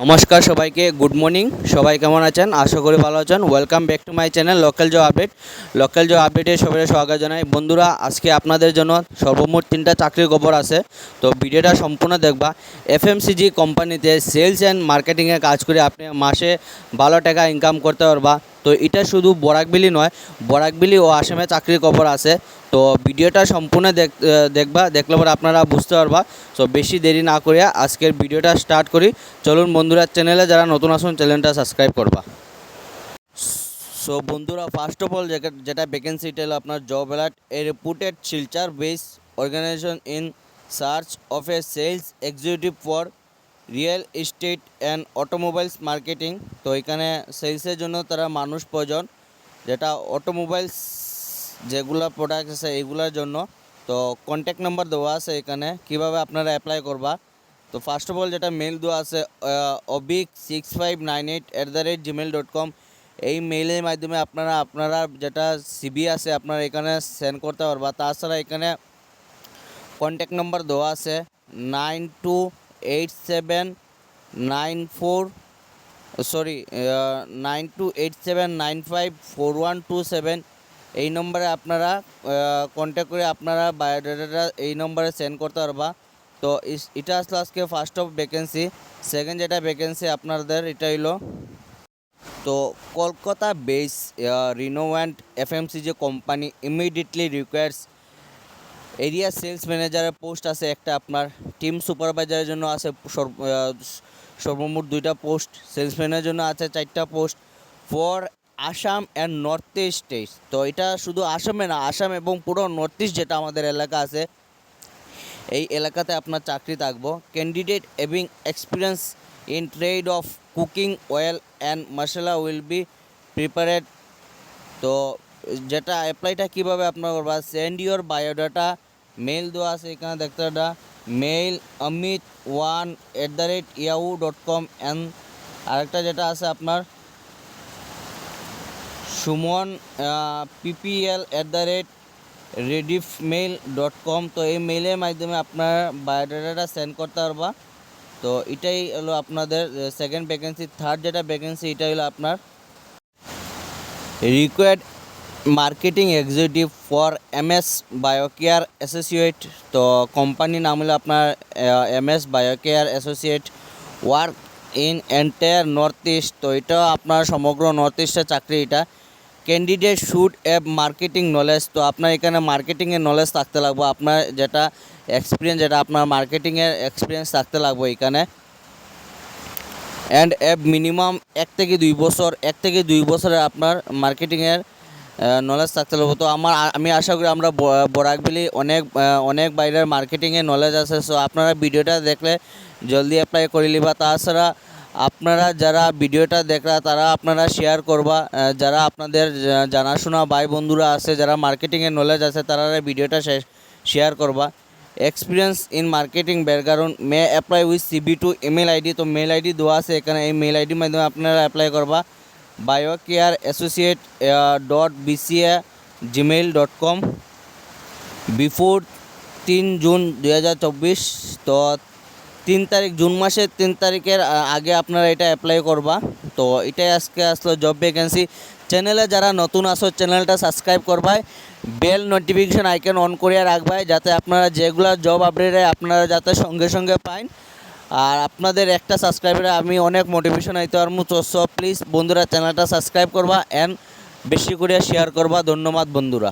নমস্কার সবাইকে good morning সবাই কেমন আছেন? আশা করি ভালো আছেন। Welcome back to my channel local job update local job আপডেটে সবাই স্বাগত জানাই। বন্ধুরা, আজকে আপনাদের জন্য সর্বমোট তিনটা চাকরির খবর আছে। তো ভিডিওটা সম্পূর্ণ দেখবা। এফএমসিজি কোম্পানিতে সেলস অ্যান্ড মার্কেটিংয়ে কাজ করে আপনি মাসে ভালো টাকা ইনকাম করতে পারবা। তো এটা শুধু বরাকবিলি নয় বরাকবিলি ও আসামে চাকরির খবর আছে। তো ভিডিওটা সম্পূর্ণ দেখ- দেখবা, দেখলে পরে আপনারা বুঝতে পারবা। তো বেশি দেরি না করিয়া আজকের ভিডিওটা স্টার্ট করি। চলুন বন্ধুরা, চ্যানেলে যারা নতুন আসুন, চ্যানেলটা সাবস্ক্রাইব করবা। সো বন্ধুরা ফার্স্ট অফ অল যেটা ভ্যাকেন্সিটা হলো আপনার job alert a reputed Silchar base organisation in search of a sales executive for real estate and automobiles marketing. তো এখানে সেলসের জন্য তারা মানুষ প্রয়োজন, যেটা অটোমোবাইলস যেগুলো প্রোডাক্ট আছে এইগুলোর জন্য। তো কন্ট্যাক্ট নাম্বার দেওয়া আছে এখানে, কীভাবে আপনারা অ্যাপ্লাই করবা। তো ফার্স্ট অফ অল যেটা মেল দেওয়া আছে Abhik six five nine eight at the rate Gmail dot com এই মেইলের মাধ্যমে আপনারা আপনারা যেটা সিবি আছে আপনারা এখানে সেন্ড করতে পারবা। তাছাড়া এখানে কন্ট্যাক্ট নাম্বার দেওয়া আছে nine two eight seven nine four sorry nine two eight seven nine five four one two seven এই নম্বরে আপনারা কন্ট্যাক্ট করে আপনারা বায়োডাটাটা এই নম্বরে সেন্ড করতে পারবা। তো এটা আসলে আজকে ফার্স্ট অফ ভ্যাকেন্সি সেকেন্ড যেটা ভ্যাকেন্সি আপনাদের, এটা হইল তো কলকাতা বেস রিনোভ্যান্ট এফএমসি যে company immediately requires area sales ম্যানেজারের পোস্ট আছে, একটা আপনার টিম সুপারভাইজারের জন্য আছে সর্বমোট দুইটা পোস্ট সেলসম্যানের জন্য আছে চারটা post for Assam and north east তো এটা শুধু আসামে না, আসাম এবং পুরো নর্থ ইস্ট যেটা আমাদের এলাকা আছে, এই এলাকাতে আপনার চাকরি থাকব। Candidate having experience in trade of cooking oil and masala will be prepared তো যেটা অ্যাপ্লাইটা কীভাবে আপনার করবা? সেন্ড ইউর বায়োডাটা মেল দেওয়া আছে এখানে, দেখতে পাটা mail Amit one at the rate Yahoo dot com and আরেকটা যেটা আছে আপনার, Suman PPL at the rate Rediff mail dot com তো এই মেলের মাধ্যমে আপনার বায়োডাটাটা সেন্ড করতে পারবা। তো এটাই হলো আপনাদের সেকেন্ড ভ্যাকেন্সি থার্ড যেটা ভ্যাকেন্সি এটা হলো আপনার required marketing executive for M S Biocare associate. তো কোম্পানির নাম হলো আপনার M S Biocare associate work in entire north east. তো এটা আপনার সমগ্র নর্থ ইস্টের চাকরি এটা। Candidate should have marketing knowledge. তো আপনার এখানে মার্কেটিংয়ের নলেজ থাকতে লাগবে। আপনার যেটা এক্সপিরিয়েন্স যেটা আপনার মার্কেটিংয়ের এক্সপিরিয়েন্স থাকতে লাগবে এখানে। অ্যান্ড অ্যাপ মিনিমাম এক থেকে দুই বছর, এক থেকে দুই বছরের আপনার মার্কেটিংয়ের নলেজ থাকতে হবে তো আমার আমি আশা করি আমরা বরাকবিলি অনেক অনেক বাইরের মার্কেটিংয়ের নলেজ আছে। সো আপনারা ভিডিওটা দেখলে জলদি অ্যাপ্লাই করে নিবা। তাছাড়া আপনারা যারা ভিডিওটা দেখরা, তারা আপনারা শেয়ার করবা। যারা আপনাদের জানাশোনা ভাই বন্ধুরা আছে, যারা মার্কেটিংয়ের নলেজ আছে, তারা ভিডিওটা শেয়ার করবা। Experience in marketing background may apply with CV to email ID তো মেল আইডি দেওয়া আছে এখানে। এই মেল আইডির মাধ্যমে আপনারা অ্যাপ্লাই করবা। Biocare associate dot BCA Gmail dot com before তিন জুন দু হাজার চব্বিশ, তো তিন তারিখ জুন মাসের তিন তারিখের আগে আপনারা এটা অ্যাপ্লাই করবা। তো এটাই আজকে আসলো জব ভ্যাকেন্সি চ্যানেলে যারা নতুন আসো চ্যানেলটা সাবস্ক্রাইব করবাই। বেল নোটিফিকেশন আইকন অন করিয়া রাখবাই, যাতে আপনারা যেগুলো জব আপডেটে আপনারা যাতে সঙ্গে সঙ্গে পাইন। আর আপনাদের একটা সাবস্ক্রাইবারে আমি অনেক মোটিভেশন আইতে পারব। তো সব প্লিজ বন্ধুরা চ্যানেলটা সাবস্ক্রাইব করবা অ্যান্ড বেশি করে শেয়ার করবা। ধন্যবাদ বন্ধুরা।